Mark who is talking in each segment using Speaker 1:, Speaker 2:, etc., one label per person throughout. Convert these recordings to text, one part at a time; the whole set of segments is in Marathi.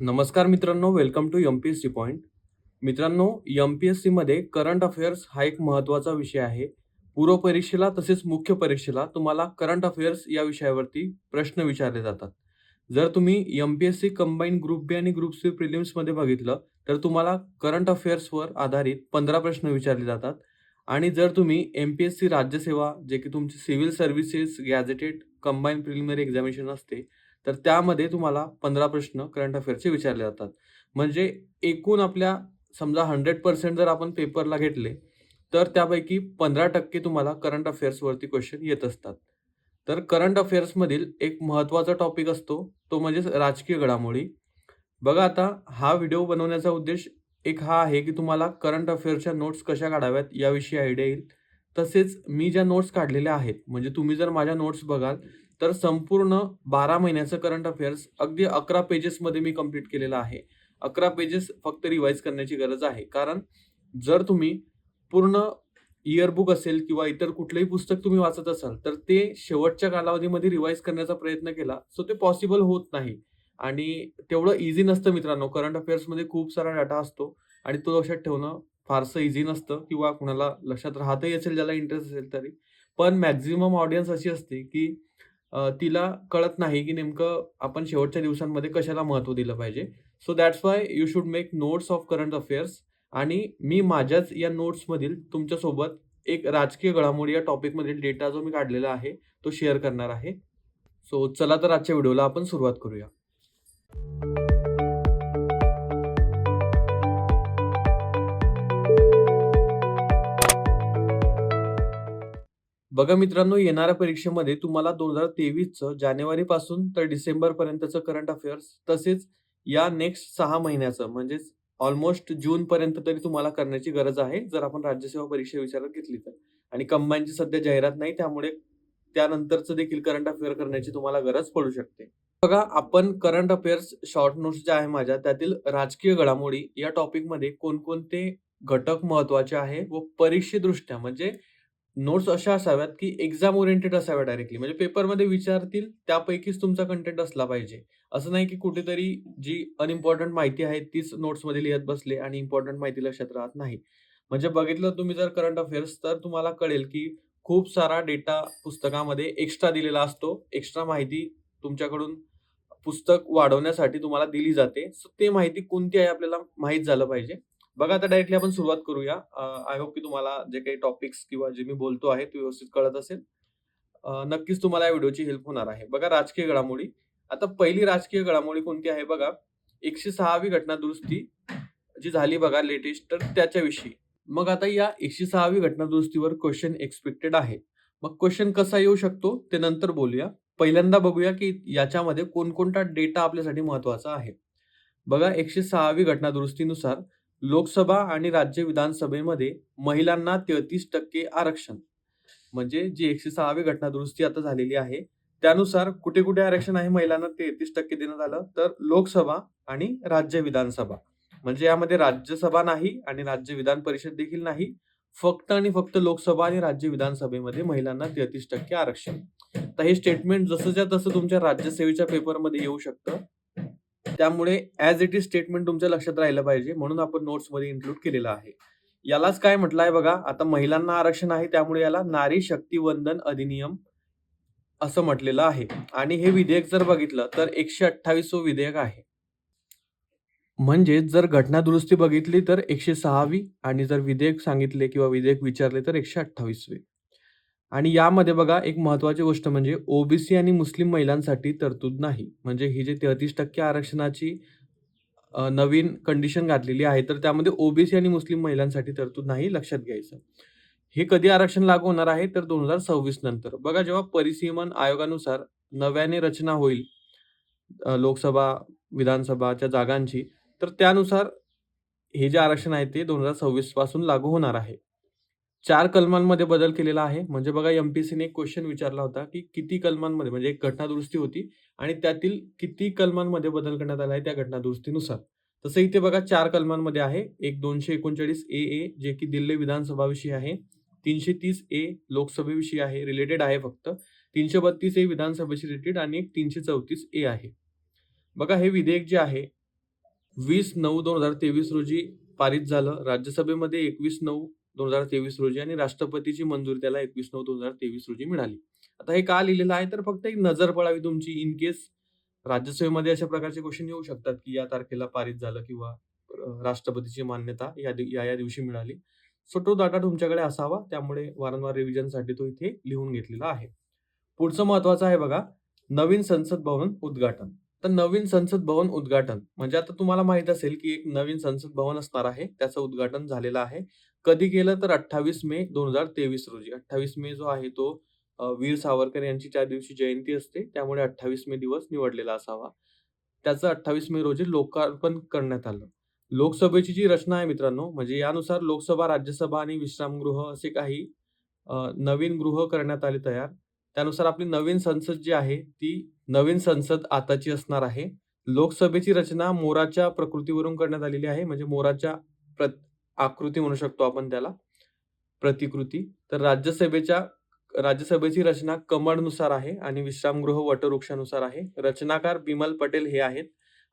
Speaker 1: नमस्कार मित्रांनो welcome to M P S C point मित्रांनो एम पी एस सीमध्ये करंट अफेअर्स हा एक महत्त्वाचा विषय आहे. पूर्व परीक्षेला तसेच मुख्य परीक्षेला तुम्हाला करंट अफेअर्स या विषयावरती प्रश्न विचारले जातात. जर तुम्ही M P S C combine group B आणि ग्रुप सी प्रिलिम्समध्ये बघितलं तर तुम्हाला करंट अफेअर्सवर आधारित पंधरा प्रश्न विचारले जातात. आणि जर तुम्ही एम पी एस सी राज्यसेवा जे की तुमची civil services gazetted combine preliminary examination असते तर त्यामध्ये तुम्हाला पंधरा प्रश्न करंट अफेअरचे विचारले जातात. म्हणजे एकूण आपल्या समजा हंड्रेड पर्सेंट जर आपण पेपरला घेतले तर त्यापैकी पंधरा टक्के तुम्हाला करंट अफेअर्सवरती क्वेश्चन येत असतात. तर करंट अफेअर्समधील एक महत्त्वाचा टॉपिक असतो तो म्हणजेच राजकीय घडामोडी. बघा आता हा व्हिडिओ बनवण्याचा उद्देश एक हा आहे की तुम्हाला करंट अफेअर्सच्या नोट्स कशा काढाव्यात याविषयी आयडिया येईल. तसेच मी ज्या नोट्स काढलेल्या आहेत म्हणजे तुम्ही जर माझ्या नोट्स बघाल तर संपूर्ण बारा महिन्याचं करंट अफेअर्स अगदी अकरा पेजेसमध्ये मी कंप्लीट केलेलं आहे. अकरा पेजेस फक्त रिवाईज करण्याची गरज आहे. कारण जर तुम्ही पूर्ण इयरबुक असेल किंवा इतर कुठलंही पुस्तक तुम्ही वाचत असाल तर ते शेवटच्या कालावधीमध्ये रिवाईज करण्याचा प्रयत्न केला सो ते पॉसिबल होत नाही. आणि तेवढं इझी नसतं मित्रांनो. करंट अफेअर्समध्ये खूप सारा डाटा असतो आणि तो लक्षात ठेवणं फारसं इझी नसतं किंवा कुणाला लक्षात राहतही असेल ज्याला इंटरेस्ट असेल तरी. पण मॅक्झिमम ऑडियन्स अशी असते की तिला कळत नाही की नेमकं आपण शेवटच्या दिवसांमध्ये कशाला महत्त्व दिलं पाहिजे. So that's why you should make notes of current affairs आणि मी माझ्याच या नोट्समधील तुमच्यासोबत एक राजकीय घडामोडी या टॉपिकमधील डेटा जो मी काढलेला आहे तो शेअर करणार आहे. सो चला तर आजच्या व्हिडिओला आपण सुरुवात करूया. बघा मित्रांनो येणाऱ्या परीक्षेमध्ये तुम्हाला दोन हजार तेवीसचं जानेवारीपासून तर डिसेंबरपर्यंतचं करंट अफेअर्स तसेच या नेक्स्ट सहा महिन्याचं म्हणजेच ऑलमोस्ट जूनपर्यंत तरी तुम्हाला करण्याची गरज आहे जर आपण राज्यसेवा परीक्षा विचारात घेतली तर. आणि कंबाईनची सध्या जाहिरात नाही त्यामुळे त्यानंतरचं देखील करंट अफेअर करण्याची तुम्हाला गरज पडू शकते. बघा आपण करंट अफेअर्स शॉर्ट नोट्स ज्या आहे माझ्या त्यातील राजकीय घडामोडी या टॉपिकमध्ये कोणकोणते घटक महत्त्वाचे आहे व परीक्षेदृष्ट्या म्हणजे नोट्स अशा असाव्यात की एक्झाम ओरिएंटेड असाव्या डायरेक्टली. म्हणजे पेपरमध्ये विचारतील त्यापैकीच तुमचा कंटेंट असला पाहिजे. असं नाही की कुठेतरी जी अनइम्पॉर्टंट माहिती आहे तीच नोट्समध्ये लिहित बसले आणि इम्पॉर्टंट माहिती लक्षात राहत नाही. म्हणजे बघितलं तुम्ही जर करंट अफेअर्स तर तुम्हाला कळेल की खूप सारा डेटा पुस्तकामध्ये एक्स्ट्रा दिलेला असतो. एक्स्ट्रा माहिती तुमच्याकडून पुस्तक वाढवण्यासाठी तुम्हाला दिली जाते. सो ते माहिती कोणती आहे आपल्याला माहीत झालं पाहिजे. बघा आता डायरेक्टली आपण सुरुवात करूया. आय होप की तुम्हाला जे काही टॉपिक्स किंवा जे मी बोलतो आहे ते व्यवस्थित कळत असेल. नक्कीच तुम्हाला या व्हिडिओची हेल्प होणार आहे. बघा राजकीय घडामोडी. आता पहिली राजकीय घडामोडी कोणती आहे बघा? एकशे सहावी घटना दुरुस्ती जी झाली बघा लेटेस्ट तर त्याच्याविषयी. मग आता या एकशे सहावी घटना दुरुस्तीवर क्वेश्चन एक्सपेक्टेड आहे. मग क्वेश्चन कसा येऊ शकतो ते नंतर बोलूया. पहिल्यांदा बघूया की याच्यामध्ये कोणकोणता डेटा आपल्यासाठी महत्त्वाचा आहे. बघा एकशे सहावी घटना दुरुस्तीनुसार लोकसभा आणि राज्य विधानसभेमध्ये महिलांना तेहतीस टक्के आरक्षण. म्हणजे जी एकशे सहावी घटना दुरुस्ती आता झालेली आहे त्यानुसार कुठे कुठे आरक्षण आहे महिलांना तेहतीस टक्के देण्यात आलं तर लोकसभा आणि राज्य विधानसभा. म्हणजे यामध्ये राज्यसभा नाही आणि राज्य विधान परिषद देखील नाही फक्त आणि फक्त लोकसभा आणि राज्य विधानसभेमध्ये महिलांना तेहतीस टक्के आरक्षण. तर हे स्टेटमेंट जसंच्या तसं तुमच्या राज्यसेवेच्या पेपरमध्ये येऊ शकतं. त्यामुळे ऍज इट इज स्टेटमेंट तुमच्या लक्षात राहिलं पाहिजे. म्हणून आपण नोट्समध्ये इन्क्लूड केलेलं आहे. यालाच काय म्हटलं आहे बघा आता महिलांना आरक्षण आहे त्यामुळे याला नारी शक्ती वंदन अधिनियम असं म्हटलेलं आहे. आणि हे विधेयक जर बघितलं तर एकशे अठ्ठावीस विधेयक आहे. म्हणजे जर घटना दुरुस्ती बघितली तर एकशे सहावी आणि जर विधेयक सांगितले किंवा विधेयक विचारले तर एकशे अठ्ठावीसवे आणि यामध्ये बघा एक महत्वाची गोष्ट म्हणजे ओबीसी आणि मुस्लिम महिलांसाठी तरतूद नाही. म्हणजे ही जे तेहतीस टक्के आरक्षणाची अ, नवीन कंडिशन घातलेली आहे तर त्यामध्ये ओबीसी आणि मुस्लिम महिलांसाठी तरतूद नाही लक्षात घ्यायचं. हे कधी आरक्षण लागू होणार आहे तर दोन हजार सव्वीस नंतर. बघा जेव्हा परिसीमन आयोगानुसार नव्याने रचना होईल अ, लोकसभा विधानसभाच्या जागांची तर त्यानुसार हे जे आरक्षण आहे ते दोन हजार सव्वीसपासून लागू होणार आहे. चार कलमांमध्ये बदल केलेला आहे. म्हणजे बघा एमपीसीने एक क्वेश्चन विचारला होता की किती कलमांमध्ये म्हणजे एक घटना दुरुस्ती होती आणि त्यातील किती कलमांमध्ये बदल करण्यात आला आहे त्या घटना दुरुस्तीनुसार तसं इथे बघा चार कलमांमध्ये आहे. एक दोनशे एकोणचाळीस ए ए जे की दिल्ली विधानसभाविषयी आहे. तीनशे तीस ए लोकसभेविषयी आहे. रिलेटेड आहे फक्त. तीनशे बत्तीस ए विधानसभेशी रिलेटेड आणि एक तीनशे चौतीस ए आहे. बघा हे विधेयक जे आहे वीस नऊ दोन हजार तेवीस रोजी पारित झालं. राज्यसभेमध्ये एकवीस नऊ दोन हजार तेवीस रोजी आणि राष्ट्रपतीची मंजुरी त्याला एकवीस नऊ दोन हजार तेवीस रोजी मिळाली. आता हे का लिहिलेलं आहे? तर फक्त एक नजर पडावी तुमची इन केस राज्यसभेमध्ये अशा प्रकारचे क्वेश्चन येऊ शकतात की या तारखेला पारित झालं किंवा राष्ट्रपतीची मान्यता या या या दिवशी मिळाली. सो तो डाटा तुमच्याकडे असावा. त्यामुळे वारंवार रिव्हिजनसाठी तो इथे लिहून घेतलेला आहे. पुढचं महत्वाचं आहे बघा. नवीन संसद भवन उद्घाटन. तर नवीन संसद भवन उद्घाटन. म्हणजे आता तुम्हाला माहीत असेल की एक नवीन संसद भवन असणार आहे. त्याचं उद्घाटन झालेलं आहे. कधी केलं तर अठ्ठावीस मे दोन हजार तेवीस रोजी. अठ्ठावीस मे जो आहे तो वीर सावरकर यांची त्या दिवशी जयंती असते. त्यामुळे अठ्ठावीस मे दिवस निवडलेला असावा. त्याचं अठ्ठावीस मे रोजी लोकार्पण करण्यात आलं. लोकसभेची जी रचना आहे मित्रांनो म्हणजे यानुसार लोकसभा राज्यसभा आणि विश्रामगृह असे काही नवीन गृह करण्यात आले तयार. त्यानुसार आपली नवीन संसद जी आहे ती नवीन संसद आताची असणार आहे. लोकसभेची रचना मोराच्या प्रकृतीवरून करण्यात आलेली आहे. म्हणजे मोराच्या प्र आकृती म्हणू शकतो आपण त्याला. प्रतिकृती. तर राज्यसभेच्या राज्यसभेची रचना कमळनुसार आहे आणि विश्रामगृह वटवृक्षानुसार आहे. रचनाकार बिमल पटेल हे आहेत.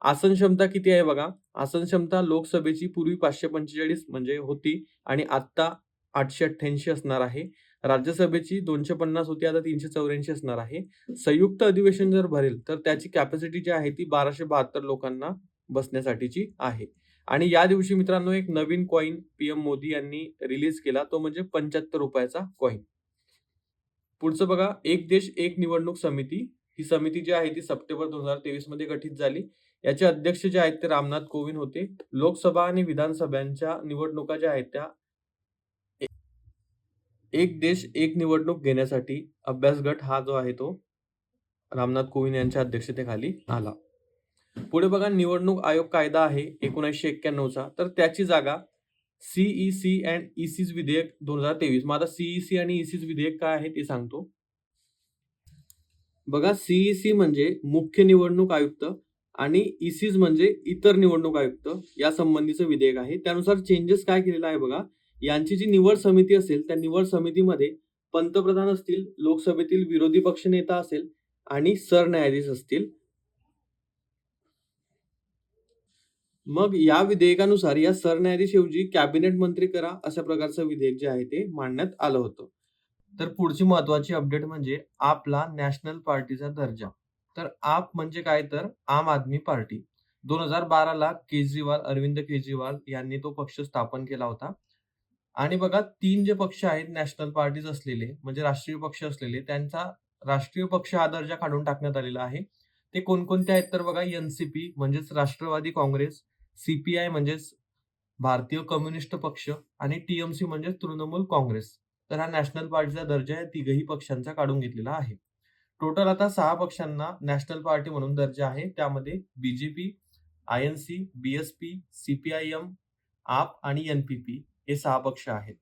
Speaker 1: आसन क्षमता किती आहे बघा? आसन क्षमता लोकसभेची पूर्वी पाचशे पंचेचाळीस म्हणजे होती आणि आत्ता आठशे अठ्ठ्याऐंशी असणार आहे. राज्यसभेची दोनशे पन्नास होती आता तीनशे चौऱ्याऐंशी असणार आहे. संयुक्त अधिवेशन जर भरेल तर त्याची कॅपॅसिटी जी आहे ती बाराशे बहात्तर लोकांना बसण्यासाठीची आहे. आणि या दिवशी मित्रांनो एक नवीन कॉईन पीएम मोदी यांनी रिलीज केला तो म्हणजे पंच्याहत्तर रुपयाचा कॉईन पुढचं बघा एक देश एक निवडणूक समिती. ही समिती जी आहे ती सप्टेंबर दोन हजार तेवीसमध्ये गठीत झाली. याचे अध्यक्ष जे आहेत ते रामनाथ कोविंद होते. लोकसभा आणि विधानसभांच्या निवडणुका ज्या आहेत त्या एक देश एक निवडणूक घेण्यासाठी अभ्यास गट हा जो आहे तो रामनाथ कोविंद यांच्या अध्यक्षतेखाली आला. पुढे बघा निवडणूक आयोग कायदा आहे एकोणीसशे एक्क्याण्णवचा. तर त्याची जागा सीईसी अँड ईसीज विधेयक दोन हजार तेवीस. मग आता सीईसी आणि ईसीज विधेयक काय आहे ते सांगतो. बघा सीईसी म्हणजे मुख्य निवडणूक आयुक्त आणि ईसीज म्हणजे इतर निवडणूक आयुक्त या संबंधीचं विधेयक आहे. त्यानुसार चेंजेस काय केलेला आहे बघा यांची जी निवड समिती असेल त्या निवड समितीमध्ये पंतप्रधान असतील लोकसभेतील विरोधी पक्ष नेता असेल आणि सरन्यायाधीश असतील. मग या विधेयकानुसार या सरन्यायाधीशऐवजी कॅबिनेट मंत्री करा अशा प्रकारचं विधेयक जे आहे ते मांडण्यात आलं होतं. तर पुढची महत्वाची अपडेट म्हणजे आपला नॅशनल पार्टीचा दर्जा. तर आप म्हणजे काय तर? आम आदमी पार्टी. दोन हजार बाराला केजरीवाल अरविंद केजरीवाल यांनी तो पक्ष स्थापन केला होता. आणि बघा तीन जे पक्ष आहेत नॅशनल पार्टीज असलेले म्हणजे राष्ट्रीय पक्ष असलेले त्यांचा राष्ट्रीय पक्ष हा दर्जा काढून टाकण्यात आलेला आहे. ते कोणकोणते आहेत तर बघा एनसीपी म्हणजेच राष्ट्रवादी काँग्रेस सीपीआय म्हणजेच भारतीय कम्युनिस्ट पक्ष आणि टीएमसी म्हणजेच तृणमूल काँग्रेस. तर हा नॅशनल पार्टीचा दर्जा या तिघही पक्षांचा काढून घेतलेला आहे. टोटल आता सहा पक्षांना नॅशनल पार्टी म्हणून दर्जा आहे. त्यामध्ये BJP I N C BSP CPIM AAP आणि एनपीपी हे सहा पक्ष आहेत.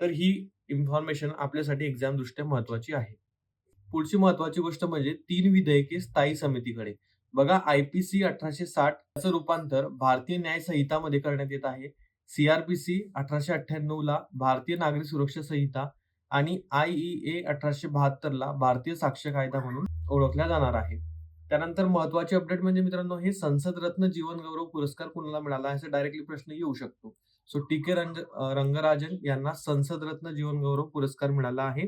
Speaker 1: तर ही इन्फॉर्मेशन आपल्यासाठी एक्झाम दृष्ट्या महत्वाची आहे. पुढची महत्वाची गोष्ट म्हणजे तीन विधेयके स्थायी समितीकडे. बघा आयपीसी अठराशे साठ याचं रूपांतर भारतीय न्याय संहितामध्ये करण्यात येत आहे. सीआरपीसी अठराशे अठ्ठ्याण्णव ला भारतीय नागरिक सुरक्षा संहिता आणि आयईए अठराशे बहात्तर ला भारतीय साक्ष कायदा म्हणून ओळखला जाणार आहे. त्यानंतर महत्वाची अपडेट म्हणजे मित्रांनो हे संसद रत्न जीवन गौरव पुरस्कार कुणाला मिळाला असा डायरेक्टली प्रश्न येऊ शकतो. सो टी के रंग रंगराजन यांना संसद रत्न जीवन गौरव पुरस्कार मिळाला आहे.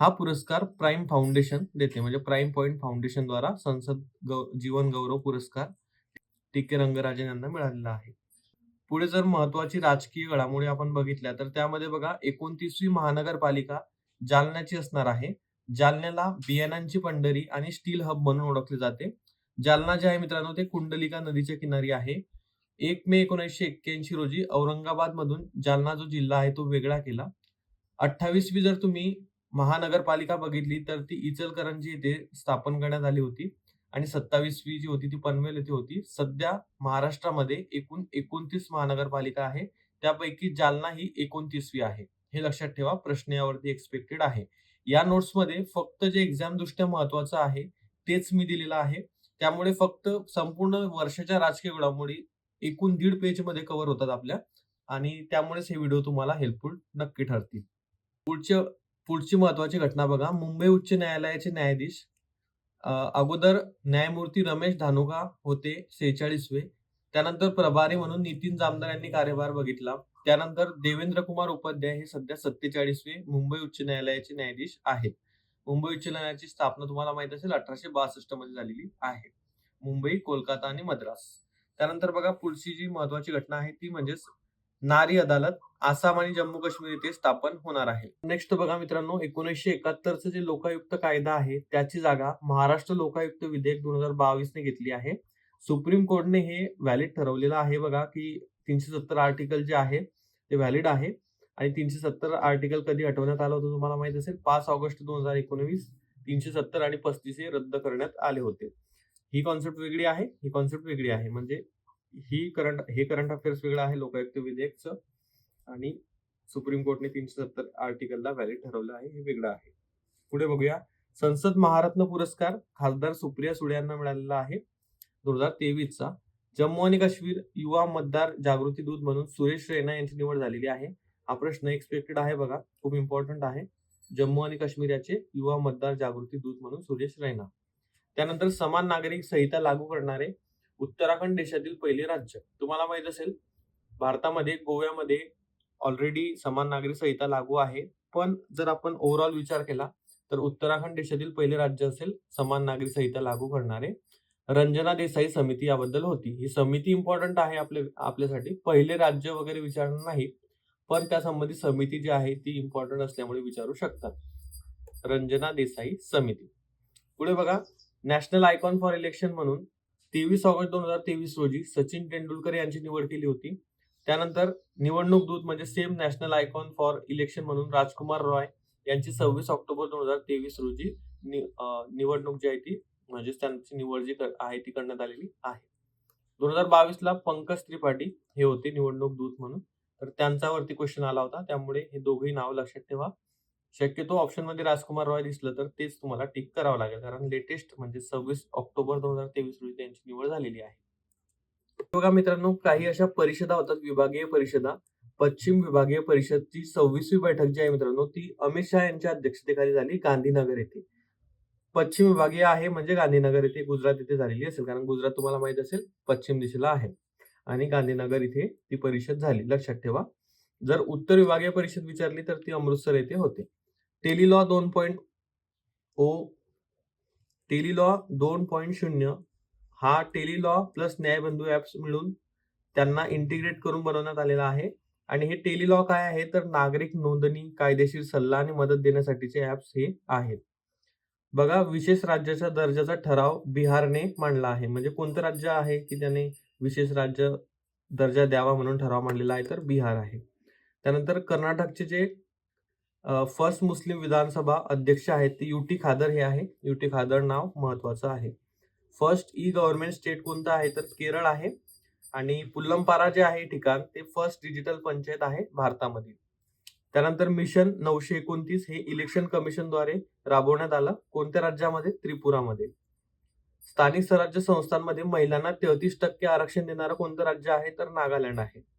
Speaker 1: हा पुरस्कार प्राईम फाउंडेशन देते. म्हणजे प्राईम पॉइंट फाउंडेशन द्वारा संसद गौ जीवन गौरव पुरस्कार टी के रंगराजन यांना मिळालेला आहे. पुढे जर महत्वाची राजकीय घडामोडी आपण बघितल्या तर त्यामध्ये बघा एकोणतीसवी महानगरपालिका जालन्याची असणार आहे. जालन्याला बियाणांची पंढरी आणि स्टील हब म्हणून ओळखले जाते. जालना जे आहे मित्रांनो ते कुंडलिका नदीच्या किनारी आहे. एक मे एकोणीसशे एक्क्याऐंशी रोजी औरंगाबाद मधून जालना जो जिल्हा आहे तो वेगळा केला. अठ्ठावीसवी जर तुम्ही महानगरपालिका बघितली तर ती इचलकरंजी येथे स्थापन करण्यात आली होती आणि सत्तावीसवी जी होती ती पनवेल येथे होती. सध्या महाराष्ट्रामध्ये एकूण एकोणतीस महानगरपालिका आहे. त्यापैकी जालना ही एकोणतीसवी आहे. हे लक्षात ठेवा प्रश्न यावरती एक्सपेक्टेड आहे. या नोट्समध्ये फक्त जे एक्झाम दृष्ट्या महत्वाचं आहे तेच मी दिलेलं आहे. त्यामुळे फक्त संपूर्ण वर्षाच्या राजकीय घडामोडी एकूण दीड पेजमध्ये कव्हर होतात आपल्या. आणि त्यामुळेच हे व्हिडिओ तुम्हाला हेल्पफुल नक्की ठरतील. पुढच्या पुढची महत्वाची घटना बघा. मुंबई उच्च न्यायालयाचे न्यायाधीश अगोदर न्यायमूर्ती रमेश धानुका होते सेहेचाळीसवे. त्यानंतर प्रभारी म्हणून नितीन जामदार यांनी कार्यभार बघितला. त्यानंतर देवेंद्र कुमार उपाध्याय हे सध्या सत्तेचाळीसवे मुंबई उच्च न्यायालयाचे न्यायाधीश आहेत. मुंबई उच्च न्यायालयाची स्थापना तुम्हाला माहीत असेल अठराशे बासष्टमध्ये झालेली आहे. मुंबई कोलकाता आणि मद्रास. त्यानंतर बघा पुढची जी महत्वाची घटना आहे ती म्हणजेच नारी अदालत आसाम आणि जम्मू काश्मीर येथे स्थापन होणार आहे. नेक्स्ट बघा मित्रांनो एकोणीसशे एकाहत्तरचं जे लोकायुक्त कायदा आहे त्याची जागा महाराष्ट्र लोकायुक्त विधेयक दोन हजार बावीस ने घेतली आहे. सुप्रीम कोर्टने हे व्हॅलिड ठरवलेलं आहे बघा की तीनशे सत्तर आर्टिकल जे आहे ते व्हॅलिड आहे. आणि तीनशे सत्तर आर्टिकल कधी हटवण्यात आलं होतं तुम्हाला माहीत असेल? पाच ऑगस्ट दोन हजार एकोणवीस तीनशे सत्तर आणि पस्तीस हे रद्द करण्यात आले होते. ही कॉन्सेप्ट वेगळी आहे ही कॉन्सेप्ट वेगळी आहे. म्हणजे ही करंट हे करंट अफेअर्स वेगळं आहे लोकायुक्त विधेयकचं आणि सुप्रीम कोर्टने तीनशे सत्तर आर्टिकलला व्हॅलिड ठरवलं आहे हे वेगळं आहे. पुढे बघूया. संसद महारत्न पुरस्कार खासदार सुप्रिया सुळे यांना मिळालेला आहे. दोन हजार तेवीसचा. जम्मू आणि काश्मीर युवा मतदार जागृती दूत म्हणून सुरेश रैना यांची निवड झालेली आहे. हा प्रश्न एक्सपेक्टेड आहे बघा. खूप इम्पॉर्टंट आहे. जम्मू आणि काश्मीर याचे युवा मतदार जागृती दूत म्हणून सुरेश रैना. त्यानंतर समान नागरिक संहिता लागू करणारे उत्तराखंड देशातील पहिले राज्य. तुम्हाला माहीत असेल भारतामध्ये गोव्यामध्ये ऑलरेडी समान नागरी संहिता लागू आहे. पण जर आपण ओव्हरऑल विचार केला तर उत्तराखंड देशातील पहिले राज्य असेल समान नागरी संहिता लागू करणारे. रंजना देसाई समिती याबद्दल होती. ही समिती इम्पॉर्टंट आहे आपले आपल्यासाठी. पहिले राज्य वगैरे विचारणार नाही पण त्या संबंधित समिती जी आहे ती इम्पॉर्टंट असल्यामुळे विचारू शकतात. रंजना देसाई समिती. पुढे बघा नॅशनल आयकॉन फॉर इलेक्शन म्हणून तेवीस ऑगस्ट दोन हजार तेवीस रोजी सचिन तेंडुलकर यांची निवड केली होती. त्यानंतर निवडणूक दूत म्हणजे same national icon for election म्हणून राजकुमार रॉय यांची सव्वीस ऑक्टोबर दोन हजार तेवीस रोजी निवडणूक जी आहे ती म्हणजेच त्यांची निवड जी आहे ती करण्यात आलेली आहे. दोन हजार बावीस ला पंकज त्रिपाठी हे होते निवडणूक दूत म्हणून. तर त्यांच्यावरती क्वेश्चन आला होता. त्यामुळे हे दोघेही नाव लक्षात ठेवा. शक्यतो ऑप्शनमध्ये राजकुमार रॉय दिसलं तर तेच तुम्हाला टिक करावं लागेल. कारण लेटेस्ट म्हणजे सव्वीस ऑक्टोबर दोन हजार तेवीस रोजी त्यांची निवड झालेली आहे. बघा मित्रांनो काही अशा परिषदा होतात विभागीय परिषदा. पश्चिम विभागीय परिषदची सव्वीसवी बैठक जी आहे मित्रांनो ती अमित शहा यांच्या अध्यक्षतेखाली झाली गांधीनगर येथे. पश्चिम विभागीय आहे म्हणजे गांधीनगर येथे गुजरात येथे झालेली असेल. कारण गुजरात तुम्हाला माहीत असेल पश्चिम दिशेला आहे. आणि गांधीनगर इथे ती परिषद झाली. लक्षात ठेवा. जर उत्तर विभागीय परिषद विचारली तर ती अमृतसर येथे होते. टेलिलॉ दोन पॉईंट ओ टेलिलॉ दोन पॉईंट शून्य हा टेलिलॉ प्लस न्यायबंधू ऍप्स मिळून त्यांना इंटिग्रेट करून बनवण्यात आलेला आहे. आणि हे टेलिलॉ काय आहे? तर नागरिक नोंदणी कायदेशीर सल्ला आणि मदत देण्यासाठीचे ऍप्स हे आहेत. बघा विशेष राज्याच्या दर्जाचा ठराव बिहारने मांडला आहे. म्हणजे कोणतं राज्य आहे की त्याने विशेष राज्य दर्जा द्यावा म्हणून ठराव मांडलेला आहे? तर बिहार आहे. त्यानंतर कर्नाटकचे जे फर्स्ट मुस्लिम विधानसभा अध्यक्ष आहेत ते युटी खादर हे आहे. युटी खादर नाव महत्वाचं आहे. फर्स्ट ई गव्हर्नमेंट स्टेट कोणतं आहे? तर केरळ आहे. आणि पुल्लमपारा जे आहे ठिकाण ते फर्स्ट डिजिटल पंचायत आहे भारतामध्ये. त्यानंतर मिशन नऊशे एकोणतीस हे इलेक्शन कमिशनद्वारे राबवण्यात आलं. कोणत्या राज्यामध्ये? त्रिपुरामध्ये. स्थानिक स्वराज्य संस्थांमध्ये महिलांना तेहतीस टक्के आरक्षण देणारं कोणतं राज्य आहे? तर नागालँड आहे.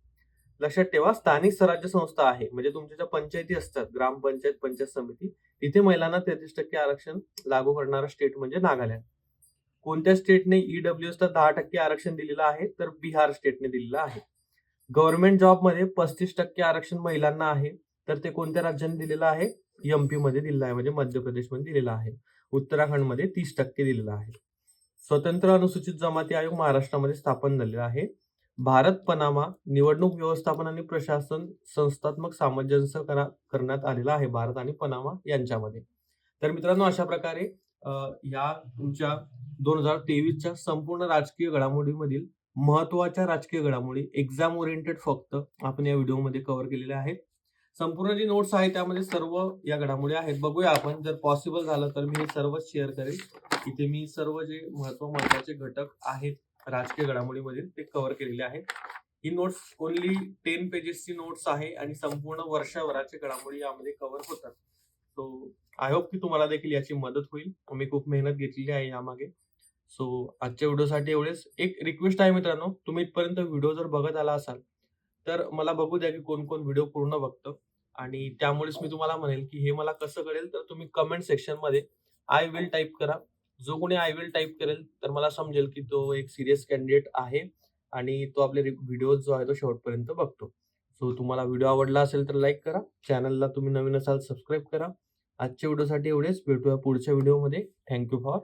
Speaker 1: लक्षात ठेवा स्थानिक स्वराज्य संस्था आहे. म्हणजे तुमच्या ज्या पंचायती असतात ग्रामपंचायत पंचायत समिती तिथे महिलांना तेहतीस टक्के आरक्षण लागू करणारा स्टेट म्हणजे नागालँड. कोणत्या स्टेटने ईडब्ल्यू ला दहा टक्के आरक्षण दिलेलं आहे तर बिहार स्टेटने दिलेलं आहे. गव्हर्नमेंट जॉबमध्ये पस्तीस टक्के आरक्षण महिलांना आहे तर ते कोणत्या राज्याने दिलेलं आहे? एमपी मध्ये दिलेलं आहे म्हणजे मध्य प्रदेशमध्ये दिलेलं आहे. उत्तराखंडमध्ये तीस टक्के दिलेलं आहे. स्वतंत्र अनुसूचित जमाती आयोग महाराष्ट्रामध्ये स्थापन झालेला आहे. भारत पनामा निवडणूक व्यवस्थापन आणि प्रशासन संस्थात्मक सामंजस्य करा करण्यात आलेला आहे भारत आणि पनामा यांच्यामध्ये. तर मित्रांनो अशा प्रकारे या तुमच्या दोन हजार तेवीसच्या संपूर्ण राजकीय घडामोडीमधील महत्त्वाच्या राजकीय घडामोडी एक्झाम ओरिएंटेड फक्त आपण या व्हिडिओमध्ये कव्हर केलेल्या आहेत. संपूर्ण जी नोट्स आहेत त्यामध्ये सर्व या घडामोडी आहेत. बघूया आपण जर पॉसिबल झालं तर मी हे सर्वच शेअर करेन. इथे मी सर्व जे महत्त्व महत्त्वाचे घटक आहेत राजकीय घडामोडीमधील ते कव्हर केलेले आहे ही नोट्स ओनली टेन पेजेसची नोट्स आहे आणि संपूर्ण वर्षभराच्या घडामोडी यामध्ये कव्हर होतात. सो आय होप की तुम्हाला देखील याची मदत होईल. मी खूप मेहनत घेतलेली आहे यामागे. सो आजच्या व्हिडिओसाठी एवढेच. एक रिक्वेस्ट आहे मित्रांनो तुम्ही इथपर्यंत व्हिडिओ जर बघत आला असाल तर मला बघू द्या की कोण कोण व्हिडिओ पूर्ण बघतं. आणि त्यामुळेच मी तुम्हाला म्हणेल की हे मला कसं कळेल तर तुम्ही कमेंट सेक्शनमध्ये आय विल टाईप करा. जो कोणी आय विल टाईप करेल तर मला समजेल की तो एक सिरियस कॅन्डिडेट आहे आणि तो आपले व्हिडिओ जो आहे तो शेवटपर्यंत बघतो. सो तुम्हाला व्हिडिओ आवडला असेल तर लाईक करा. चॅनलला तुम्ही नवीन असाल सबस्क्राईब करा. आजच्या व्हिडिओसाठी एवढेच. भेटूया पुढच्या व्हिडिओमध्ये. Thank you for